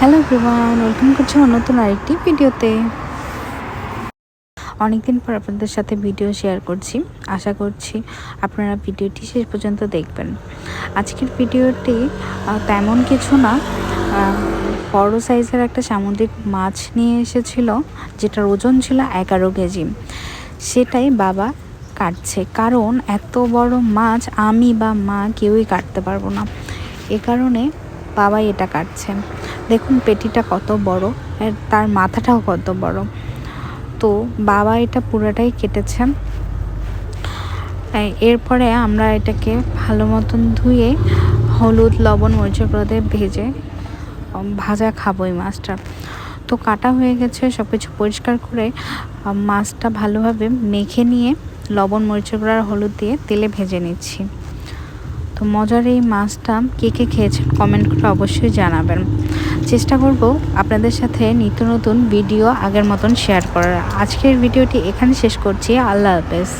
Hello everyone welcome করছি নতুন আরেকটি ভিডিওতে। অনেকদিন পর আপনাদের সাথে ভিডিও শেয়ার করছি। আশা করছি আপনারা ভিডিওটি শেষ পর্যন্ত দেখবেন। আজকের ভিডিওটি তেমন কিছু না। বড় সাইজের একটা সামুদ্রিক মাছ নিয়ে এসেছিল, যেটার ওজন ছিল এগারো কেজি। সেটাই বাবা কাটছে। কারণ এত বড় মাছ আমি বা মা কেউই কাটতে পারব না। এ কারণে বাবাই এটা কাটছে দেখুন পেটিটা কত বড়, আর তার মাথাটাও কত বড়। তো বাবা এটা পুরোটাই কেটেছে এরপরে আমরা এটাকে ভালো মতন ধুয়ে হলুদ, লবণ, মরিচের গুঁড়ো ভেজে ভাজা খাব এই মাছটা। তো কাটা হয়ে গেছে সব কিছু পরিষ্কার করে মাছটা ভালোভাবে মেখে নিয়ে লবণ, মরিচের গুঁড়ো আর হলুদ দিয়ে তেলে ভেজে নিচ্ছি। তো মজার এই মাছটা কে কে খেয়েছেন কমেন্ট করে অবশ্যই জানাবেন। চেষ্টা করব আপনাদের সাথে নিত্য নতুন ভিডিও আগের মতন শেয়ার করার। আজকের ভিডিওটি এখানে শেষ করছি। আল্লাহ হাফেজ।